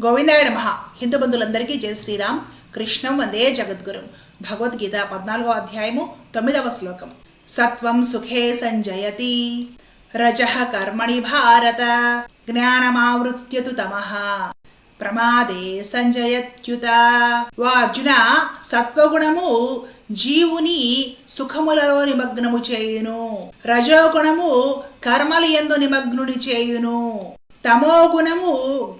గోవిందాయ నమ. హిందూ బంధువులందరికీ జయ శ్రీరామ్. కృష్ణం వందే జగద్గురు. భగవద్గీత పద్నాలుగో అధ్యాయము తొమ్మిదవ శ్లోకం. సత్వం సుఖే సంజయతి. రజ కర్మణి భారత. జ్ఞానమావృత్యతు తమ. ప్రమాదే సంజయత్యుత. వా అర్జున సత్వగుణము జీవుని సుఖములలో నిమగ్నము చేయును. రజోగుణము కర్మలు ఎందు నిమగ్నుని చేయును. తమో గుణము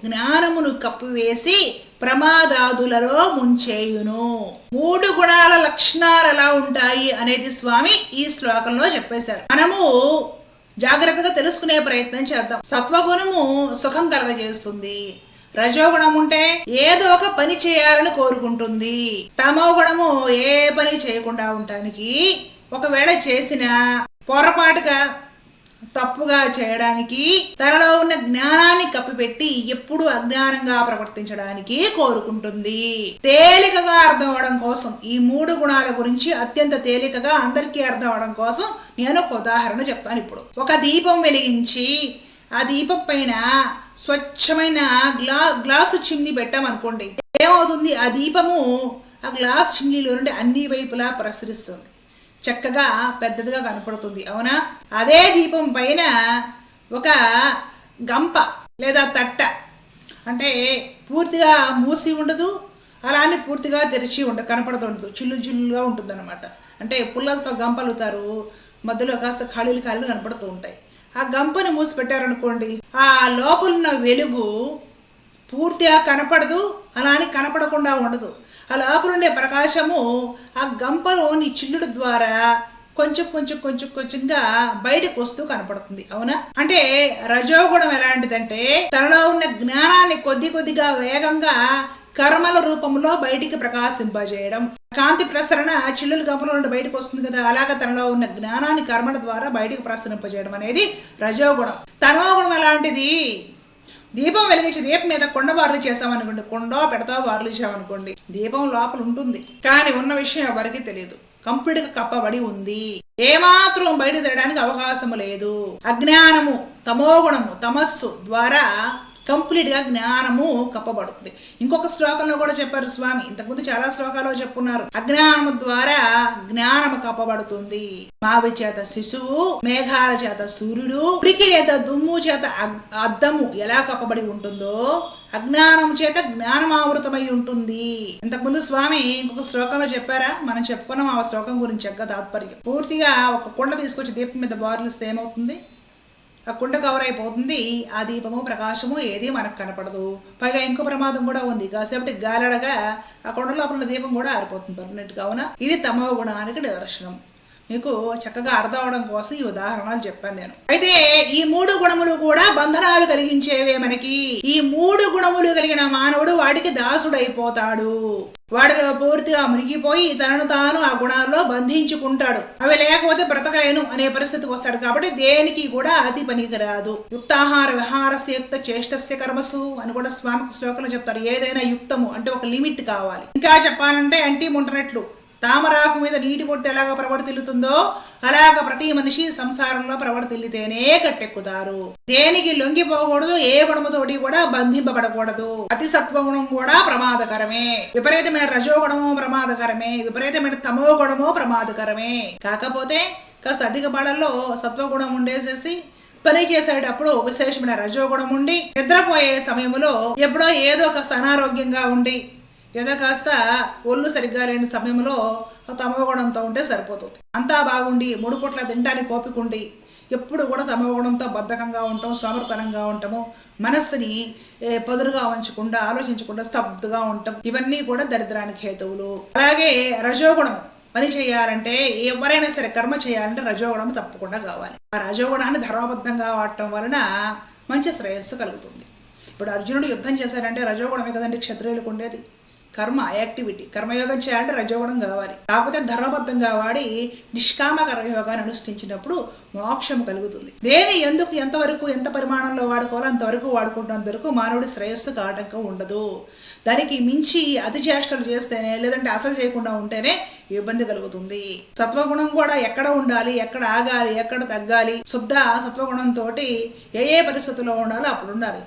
జ్ఞానమును కప్పివేసి ప్రమాదాదులలో ముంచేయును. మూడు గుణాల లక్షణాలు ఎలా ఉంటాయి అనేది స్వామి ఈ శ్లోకంలో చెప్పేశారు. మనము జాగ్రత్తగా తెలుసుకునే ప్రయత్నం చేద్దాం. సత్వగుణము సుఖం కలగజేస్తుంది. రజోగుణం ఉంటే ఏదో ఒక పని చేయాలని కోరుకుంటుంది. తమో గుణము ఏ పని చేయకుండా ఉండటానికి ఒకవేళ చేసిన పొరపాటుగా తప్పుగా చేయడానికి తనలో ఉన్న జ్ఞానాన్ని కప్పిపెట్టి ఎప్పుడు అజ్ఞానంగా ప్రవర్తించడానికి కోరుకుంటుంది. తేలికగా అర్థం అవడం కోసం ఈ మూడు గుణాల గురించి అత్యంత తేలికగా అందరికీ అర్థం అవడం కోసం నేను ఒక ఉదాహరణ చెప్తాను ఇప్పుడు. ఒక దీపం వెలిగించి ఆ దీపం పైన స్వచ్ఛమైన గ్లా గ్లాసు చిమ్ని పెట్టామనుకోండి ఏమవుతుంది? ఆ దీపము ఆ గ్లాస్ చిమ్నీలో నుండి అన్ని వైపులా ప్రసరిస్తుంది. చక్కగా పెద్దదిగా కనపడుతుంది. అవునా? అదే దీపం పైన ఒక గంప లేదా తట్ట. అంటే పూర్తిగా మూసి ఉండదు అలానే పూర్తిగా తెరిచి ఉండ కనపడుతుండదు చిల్లు చిల్లుగా ఉంటుందన్నమాట. అంటే పుల్లలతో గంపలుతారు మధ్యలో కాస్త ఖాళీలు ఖాళీలు కనపడుతూ ఉంటాయి. ఆ గంపని మూసి పెట్టారనుకోండి ఆ లోపలున్న వెలుగు పూర్తిగా కనపడదు అలా అని కనపడకుండా ఉండదు. అలాపురుండే లోపలుండే ప్రకాశము ఆ గంపలోని చిల్లుడు ద్వారా కొంచెం కొంచెం కొంచెం కొంచెంగా బయటకు వస్తూ కనపడుతుంది అవునా? అంటే రజోగుణం ఎలాంటిదంటే తనలో ఉన్న జ్ఞానాన్ని కొద్ది కొద్దిగా వేగంగా కర్మల రూపంలో బయటికి ప్రకాశింపజేయడం. కాంతి ప్రసరణ చిల్లులు గంపలో నుండి బయటకు వస్తుంది కదా అలాగే తనలో ఉన్న జ్ఞానాన్ని కర్మల ద్వారా బయటికి ప్రసరింపజేయడం అనేది రజోగుణం. తనోగుణం ఎలాంటిది? దీపం వెలిగించి దీపం మీద కొండ వార్లు చేసామనుకోండి కొండ పెడతా వార్లు చేసామనుకోండి దీపం లోపల ఉంటుంది. కానీ ఉన్న విషయం ఎవరికి తెలియదు. కంప్లీట్గా కప్పబడి ఉంది. ఏమాత్రం బయట తీయడానికి అవకాశము లేదు. అజ్ఞానము తమోగుణము తమస్సు ద్వారా కంప్లీట్గా జ్ఞానము కప్పబడుతుంది. ఇంకొక శ్లోకంలో కూడా చెప్పారు స్వామి. ఇంతకుముందు చాలా శ్లోకాల్లో చెప్పున్నారు. అజ్ఞానము ద్వారా జ్ఞానము కప్పబడుతుంది. మావి చేత శిశువు మేఘాల చేత సూర్యుడు ఉడికి చేత దుమ్ము చేత అద్దము ఎలా కప్పబడి ఉంటుందో అజ్ఞానం చేత జ్ఞానమావృతమై ఉంటుంది. ఇంతకుముందు స్వామి ఇంకొక శ్లోకంలో చెప్పారా? మనం చెప్పుకున్నాం ఆ శ్లోకం గురించి చక్కగా తాత్పర్యం. పూర్తిగా ఒక కుండ తీసుకొచ్చి దీపం మీద బార్లిస్తే ఏమవుతుంది? ఆ కుండ కవర్ అయిపోతుంది. ఆ దీపము ప్రకాశము ఏది మనకు కనపడదు. పైగా ఇంకో ప్రమాదం కూడా ఉంది. కాసేపటి గాలడగా ఆ కొండ లోపల దీపం కూడా ఆరిపోతుంది. పర్మనెంట్ కావున ఇది తమో గుణానికి నిదర్శనం. మీకు చక్కగా అర్థం అవడం కోసం ఈ ఉదాహరణలు చెప్పాను నేను. అయితే ఈ మూడు గుణములు కూడా బంధనాలు కలిగించేవే మనకి. ఈ మూడు గుణములు కలిగిన మానవుడు వాడికి దాసుడైపోతాడు. వాడిలో పూర్తిగా మునిగిపోయి తనను తాను ఆ గుణాల్లో బంధించుకుంటాడు. అవి లేకపోతే బ్రతకలేను అనే పరిస్థితికి వస్తాడు కాబట్టి దేనికి కూడా అతి పనికి రాదు. యుక్తాహార విహారస్యయుక్త చేష్టస్య కర్మసు అని కూడా స్వామికి శ్లోకంలో చెప్తారు. ఏదైనా యుక్తము అంటే ఒక లిమిట్ కావాలి. ఇంకా చెప్పాలంటే అంటీ ముంటనట్లు తామరాకు మీద నీటి పొట్టు ఎలాగ ప్రవర్తిల్లుతుందో అలాగ ప్రతి మనిషి సంసారంలో ప్రవర్తిల్లితేనే గట్టెక్కుతారు దేనికి లొంగిపోకూడదు ఏ గుణముతోటి కూడా బంధింపబడకూడదు. అతి సత్వగుణం కూడా ప్రమాదకరమే. విపరీతమైన రజోగుణము ప్రమాదకరమే. విపరీతమైన తమో గుణము ప్రమాదకరమే. కాకపోతే కాస్త అధిక బళల్లో సత్వగుణం ఉండేసేసి పని చేసేటప్పుడు విశేషమైన రజోగుణం ఉండి నిద్రపోయే సమయంలో ఎప్పుడో ఏదో కాస్త అనారోగ్యంగా ఉండి ఏదో కాస్త ఒళ్ళు సరిగ్గా లేని సమయంలో తమోగుణంతో ఉంటే సరిపోతుంది. అంతా బాగుండి మూడు పూట్ల తినడానికి కోపికుండి ఎప్పుడు కూడా తమోగుణంతో బద్ధకంగా ఉంటాం సోమర్తనంగా ఉంటాము మనస్సుని పదురుగా ఉంచకుండా ఆలోచించకుండా స్తబ్దుగా ఉంటాం. ఇవన్నీ కూడా దరిద్రానికి హేతువులు. అలాగే రజోగుణం. పని చేయాలంటే ఎవరైనా సరే కర్మ చేయాలంటే రజోగుణం తప్పకుండా కావాలి. ఆ రజోగుణాన్ని ధర్మబద్ధంగా వాడటం వలన మంచి శ్రేయస్సు కలుగుతుంది. ఇప్పుడు అర్జునుడు యుద్ధం చేశారంటే రజోగుణమే కదండి క్షత్రియులకు ఉండేది. కర్మ యాక్టివిటీ. కర్మయోగం చేయాలంటే రజోగుణం కావాలి. కాకపోతే ధర్మబద్ధంగా వాడి నిష్కామ కర్మయోగాన్ని అనుష్ఠించినప్పుడు మోక్షం కలుగుతుంది. దేని ఎందుకు ఎంతవరకు ఎంత పరిమాణంలో వాడుకోవాలో అంతవరకు వాడుకుంటున్నంత వరకు మానవుడి శ్రేయస్సుకు ఆటంకం ఉండదు. దానికి మించి అతి చేష్టలు చేస్తేనే లేదంటే అసలు చేయకుండా ఉంటేనే ఇబ్బంది కలుగుతుంది. సత్వగుణం కూడా ఎక్కడ ఉండాలి ఎక్కడ ఆగాలి ఎక్కడ తగ్గాలి శుద్ధ సత్వగుణంతో ఏ ఏ పరిస్థితుల్లో ఉండాలో అప్పుడు ఉండాలి.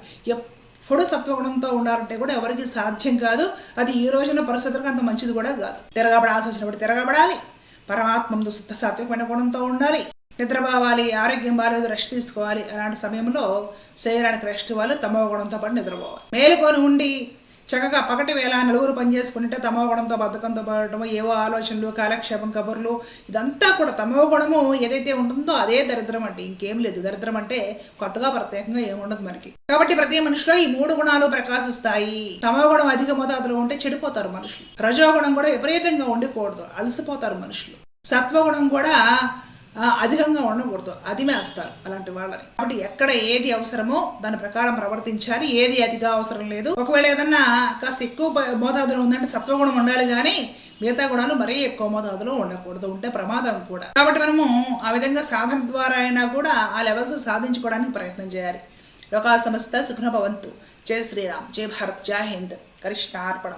ఎప్- సత్వగుణంతో ఉండాలంటే కూడా ఎవరికి సాధ్యం కాదు. అది ఈ రోజున పరిస్థితులకు అంత మంచిది కూడా కాదు. తిరగబడాల్సి వచ్చినప్పుడు తిరగబడాలి. పరమాత్మంతో ముందు శుద్ధ సాత్వికమైన గుణంతో ఉండాలి. నిద్రపోవాలి ఆరోగ్యం బాగాలేదు రెస్ట్ తీసుకోవాలి. అలాంటి సమయంలో శరీరానికి రెస్ట్ ఇవ్వాలి. తమో గుణంతో పాటు నిద్రపోవాలి. మేలుకొని ఉండి చక్కగా పగటి వేళ నలుగురు పని చేసుకుంటే గుణంతో బద్ధకంతో పడటము ఏవో ఆలోచనలు కాలక్షేపం కబుర్లు ఇదంతా కూడా తమోగుణము ఏదైతే ఉంటుందో అదే దరిద్రం అంటే ఇంకేం లేదు. దరిద్రం అంటే కొత్తగా ప్రత్యేకంగా ఏముండదు మనకి. కాబట్టి ప్రతి మనిషిలో ఈ మూడు గుణాలు ప్రకాశిస్తాయి. తమోగుణం అధిక మోతాదులో ఉంటే చెడిపోతారు మనుషులు. రజోగుణం కూడా విపరీతంగా ఉండకూడదు అలసిపోతారు మనుషులు. సత్వగుణం కూడా అధికంగా ఉండకూడదు. అదిమేస్తారు అలాంటి వాళ్ళని. కాబట్టి ఎక్కడ ఏది అవసరమో దాని ప్రకారం ప్రవర్తించాలి. ఏది అతిగా అవసరం లేదు. ఒకవేళ ఏదన్నా కాస్త ఎక్కువ మోతాదులో ఉందంటే సత్వగుణం ఉండాలి కానీ మిగతా గుణాలు మరీ ఎక్కువ మోతాదులో ఉండకూడదు. ఉంటే ప్రమాదం కూడా. కాబట్టి మనము ఆ విధంగా సాధన ద్వారా అయినా కూడా ఆ లెవెల్స్ సాధించుకోవడానికి ప్రయత్నం చేయాలి. లోకా సమస్త సుఖ్న భవంతు. జై శ్రీరామ్. జై భారత్. జై హింద్. కృష్ణార్పణం.